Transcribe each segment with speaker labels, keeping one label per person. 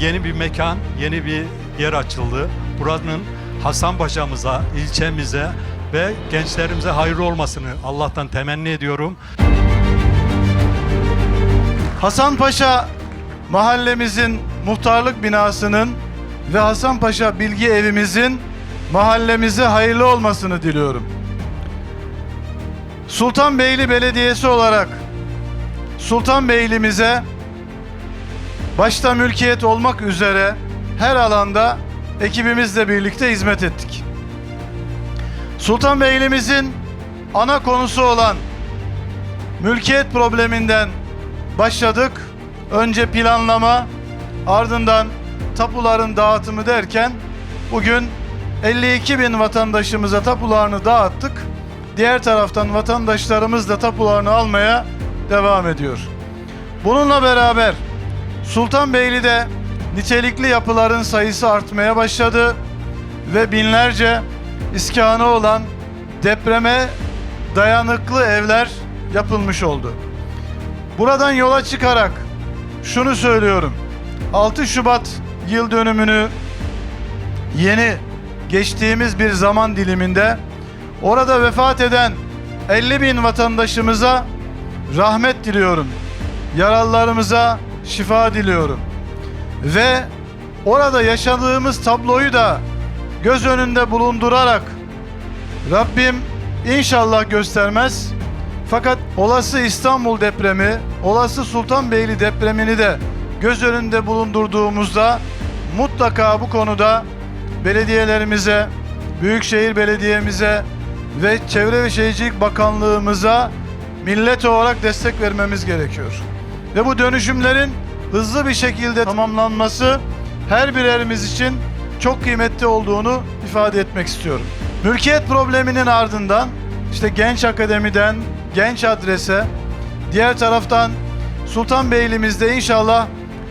Speaker 1: yeni bir mekan, yeni bir yer açıldı. Buranın Hasan Paşa'mıza, ilçemize ve gençlerimize hayırlı olmasını Allah'tan temenni ediyorum.
Speaker 2: Hasanpaşa mahallemizin muhtarlık binasının ve Hasanpaşa bilgi evimizin mahallemize hayırlı olmasını diliyorum. Sultanbeyli Belediyesi olarak Sultanbeylimize başta mülkiyet olmak üzere her alanda ekibimizle birlikte hizmet ettik. Sultanbeylimizin ana konusu olan mülkiyet probleminden başladık. Önce planlama, ardından tapuların dağıtımı derken bugün 52 bin vatandaşımıza tapularını dağıttık. Diğer taraftan vatandaşlarımız da tapularını almaya devam ediyor. Bununla beraber Sultanbeyli'de nitelikli yapıların sayısı artmaya başladı ve binlerce iskanı olan depreme dayanıklı evler yapılmış oldu. Buradan yola çıkarak şunu söylüyorum. 6 Şubat yıl dönümünü yeni geçtiğimiz bir zaman diliminde orada vefat eden 50 bin vatandaşımıza rahmet diliyorum. Yaralılarımıza şifa diliyorum. Ve orada yaşadığımız tabloyu da göz önünde bulundurarak Rabbim inşallah göstermez. Fakat olası İstanbul depremi, olası Sultanbeyli depremini de göz önünde bulundurduğumuzda mutlaka bu konuda belediyelerimize, Büyükşehir Belediye'mize ve Çevre ve Şehircilik Bakanlığımıza millet olarak destek vermemiz gerekiyor. Ve bu dönüşümlerin hızlı bir şekilde tamamlanması her birerimiz için çok kıymetli olduğunu ifade etmek istiyorum. Mülkiyet probleminin ardından işte Genç Akademi'den Genç Adres'e diğer taraftan Sultanbeyli'mizde inşallah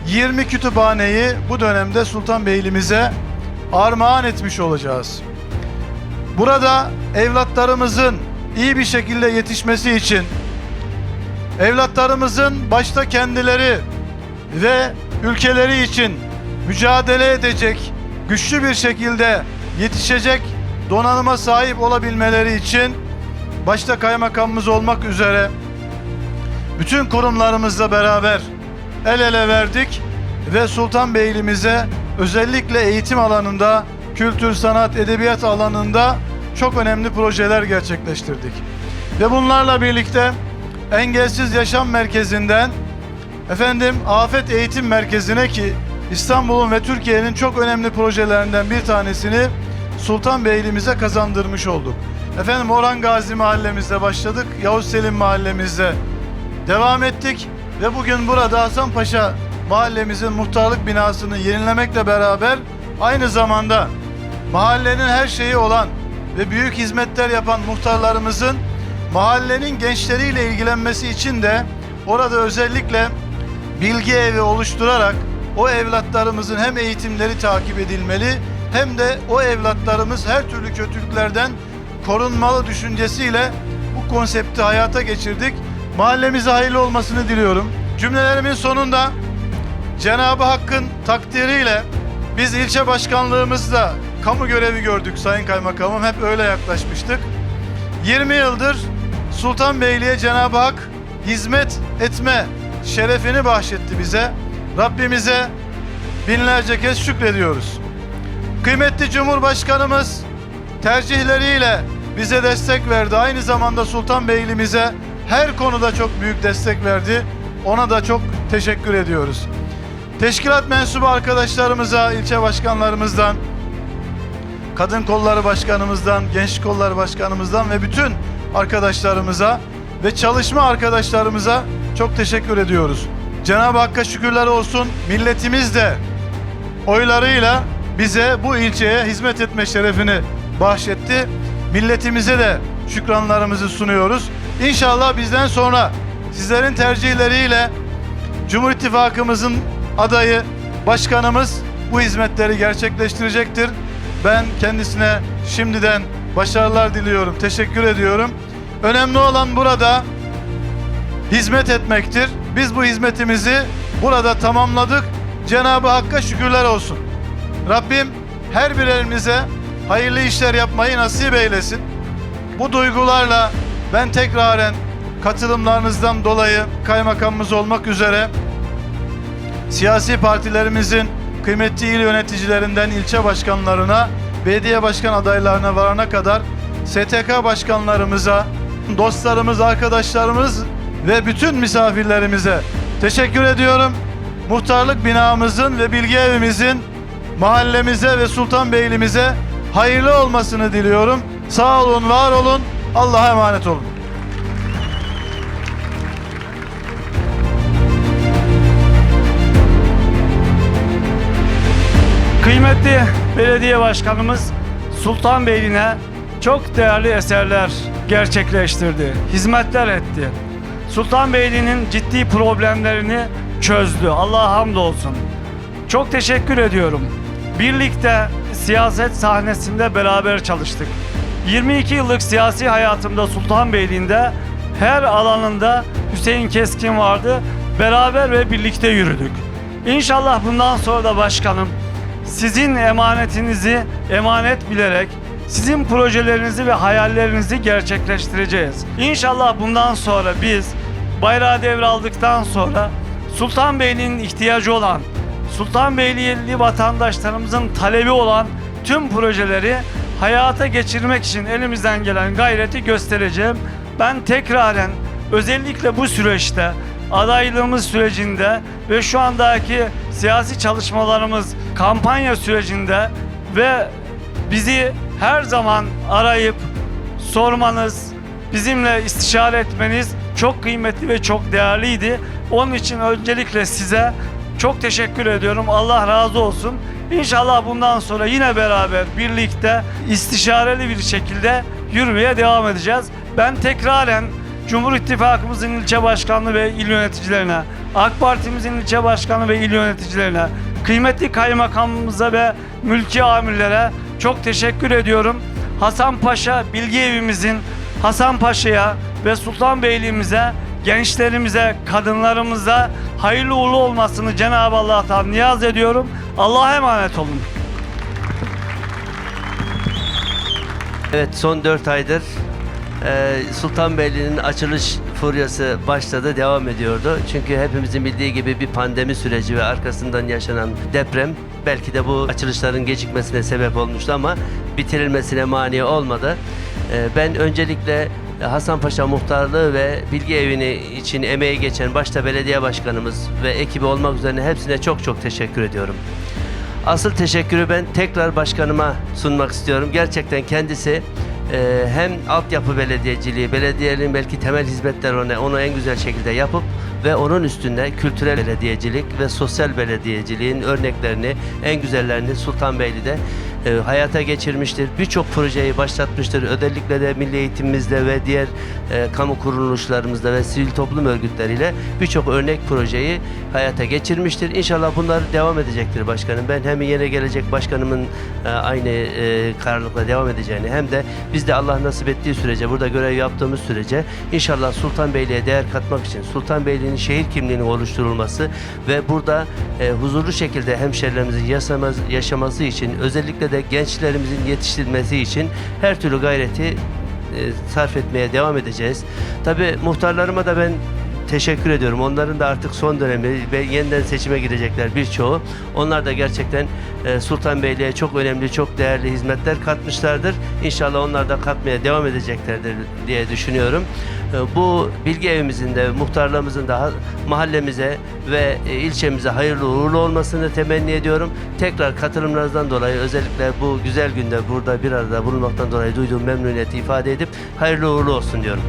Speaker 2: 20 kütüphaneyi bu dönemde Sultanbeyli'mize armağan etmiş olacağız. Burada evlatlarımızın iyi bir şekilde yetişmesi için evlatlarımızın başta kendileri ve ülkeleri için mücadele edecek, güçlü bir şekilde yetişecek donanıma sahip olabilmeleri için başta kaymakamımız olmak üzere bütün kurumlarımızla beraber el ele verdik ve Sultanbeyli'mize özellikle eğitim alanında, kültür, sanat, edebiyat alanında çok önemli projeler gerçekleştirdik. Ve bunlarla birlikte Engelsiz Yaşam Merkezi'nden efendim Afet Eğitim Merkezi'ne ki İstanbul'un ve Türkiye'nin çok önemli projelerinden bir tanesini Sultanbeyli'mize kazandırmış olduk. Efendim Orhan Gazi mahallemizde başladık. Yavuz Selim mahallemizde devam ettik ve bugün burada Hasanpaşa mahallemizin muhtarlık binasını yenilemekle beraber aynı zamanda mahallenin her şeyi olan ve büyük hizmetler yapan muhtarlarımızın mahallenin gençleriyle ilgilenmesi için de orada özellikle bilgi evi oluşturarak o evlatlarımızın hem eğitimleri takip edilmeli hem de o evlatlarımız her türlü kötülüklerden korunmalı düşüncesiyle bu konsepti hayata geçirdik. Mahallemize hayırlı olmasını diliyorum. Cümlelerimin sonunda Cenab-ı Hakk'ın takdiriyle biz ilçe başkanlığımızda kamu görevi gördük Sayın Kaymakamım. Hep öyle yaklaşmıştık. 20 yıldır Sultanbeyli'ye Cenab-ı Hak hizmet etme şerefini bahşetti bize. Rabbimize binlerce kez şükrediyoruz. Kıymetli Cumhurbaşkanımız tercihleriyle bize destek verdi. Aynı zamanda Sultanbeyli'mize her konuda çok büyük destek verdi. Ona da çok teşekkür ediyoruz. Teşkilat mensubu arkadaşlarımıza, ilçe başkanlarımızdan, kadın kolları başkanımızdan, genç kolları başkanımızdan ve bütün arkadaşlarımıza ve çalışma arkadaşlarımıza çok teşekkür ediyoruz. Cenab-ı Hakk'a şükürler olsun. Milletimiz de oylarıyla bize bu ilçeye hizmet etme şerefini bahşetti. Milletimize de şükranlarımızı sunuyoruz. İnşallah bizden sonra sizlerin tercihleriyle Cumhur İttifakımızın adayı başkanımız bu hizmetleri gerçekleştirecektir. Ben kendisine şimdiden başarılar diliyorum. Teşekkür ediyorum. Önemli olan burada hizmet etmektir. Biz bu hizmetimizi burada tamamladık Cenab-ı Hakk'a şükürler olsun. Rabbim her birerimize hayırlı işler yapmayı nasip eylesin. Bu duygularla ben tekraren katılımlarınızdan dolayı kaymakamımız olmak üzere siyasi partilerimizin kıymetli il yöneticilerinden ilçe başkanlarına, belediye başkan adaylarına varana kadar STK başkanlarımıza, dostlarımız, arkadaşlarımız ve bütün misafirlerimize teşekkür ediyorum. Muhtarlık binamızın ve bilgi evimizin mahallemize ve Sultanbeyli'mize hayırlı olmasını diliyorum. Sağ olun, var olun. Allah'a emanet olun.
Speaker 3: Kıymetli belediye başkanımız Sultanbeyli'ne çok değerli eserler gerçekleştirdi, hizmetler etti. Sultanbeyli'nin ciddi problemlerini çözdü. Allah'a hamdolsun. Çok teşekkür ediyorum. Birlikte siyaset sahnesinde beraber çalıştık. 22 yıllık siyasi hayatımda Sultanbeyli'nde her alanında Hüseyin Keskin vardı. Beraber ve birlikte yürüdük. İnşallah bundan sonra da başkanım sizin emanetinizi emanet bilerek sizin projelerinizi ve hayallerinizi gerçekleştireceğiz. İnşallah bundan sonra biz bayrağı devraldıktan sonra Sultanbeyli'nin ihtiyacı olan, Sultanbeylili vatandaşlarımızın talebi olan tüm projeleri hayata geçirmek için elimizden gelen gayreti göstereceğim. Ben tekraren özellikle bu süreçte adaylığımız sürecinde ve şu andaki siyasi çalışmalarımız kampanya sürecinde ve bizi her zaman arayıp sormanız, bizimle istişare etmeniz çok kıymetli ve çok değerliydi. Onun için öncelikle size çok teşekkür ediyorum. Allah razı olsun. İnşallah bundan sonra yine beraber birlikte istişareli bir şekilde yürümeye devam edeceğiz. Ben tekraren Cumhur İttifakımızın ilçe başkanlığı ve il yöneticilerine, AK Parti'mizin ilçe başkanı ve il yöneticilerine, kıymetli kaymakamımıza ve mülki amirlere çok teşekkür ediyorum. Hasan Paşa Bilgi Evimizin Hasan Paşa'ya ve Sultanbeyliğimize, gençlerimize, kadınlarımıza hayırlı uğurlu olmasını Cenab-ı Allah'tan niyaz ediyorum. Allah'a emanet olun.
Speaker 4: Evet son 4 aydır e, Sultanbeyli'nin açılış furyası başladı, devam ediyordu. Çünkü hepimizin bildiği gibi bir pandemi süreci ve arkasından yaşanan deprem belki de bu açılışların gecikmesine sebep olmuştu ama bitirilmesine mani olmadı. E, ben öncelikle Hasanpaşa Muhtarlığı ve Bilgi Evi'ni için emeği geçen başta belediye başkanımız ve ekibi olmak üzere hepsine çok çok teşekkür ediyorum. Asıl teşekkürü ben tekrar başkanıma sunmak istiyorum. Gerçekten kendisi e, hem altyapı belediyeciliği, belediyelerin belki temel hizmetler onu, onu en güzel şekilde yapıp ve onun üstünde kültürel belediyecilik ve sosyal belediyeciliğin örneklerini, en güzellerini Sultanbeyli'de e, hayata geçirmiştir. Birçok projeyi başlatmıştır. Özellikle de milli eğitimimizde ve diğer e, kamu kuruluşlarımızda ve sivil toplum örgütleriyle birçok örnek projeyi hayata geçirmiştir. İnşallah bunlar devam edecektir başkanım. Ben hem yeni gelecek başkanımın e, aynı e, kararlılıkla devam edeceğini hem de biz de Allah nasip ettiği sürece burada görev yaptığımız sürece inşallah Sultanbeyli'ye değer katmak için Sultanbeyli'nin şehir kimliğinin oluşturulması ve burada e, huzurlu şekilde hemşerilerimizin yaşaması, yaşaması için özellikle de gençlerimizin yetiştirilmesi için her türlü gayreti e, sarf etmeye devam edeceğiz. Tabii muhtarlarıma da ben teşekkür ediyorum. Onların da artık son dönemi ve yeniden seçime girecekler birçoğu. Onlar da gerçekten e, Sultanbeyli'ye çok önemli, çok değerli hizmetler katmışlardır. İnşallah onlar da katmaya devam edeceklerdir diye düşünüyorum. E, Bu bilgi evimizin de, muhtarlığımızın da ha- mahallemize ve e, ilçemize hayırlı uğurlu olmasını temenni ediyorum. Tekrar katılımlarınızdan dolayı özellikle bu güzel günde burada bir arada bulunmaktan dolayı duyduğum memnuniyeti ifade edip hayırlı uğurlu olsun diyorum.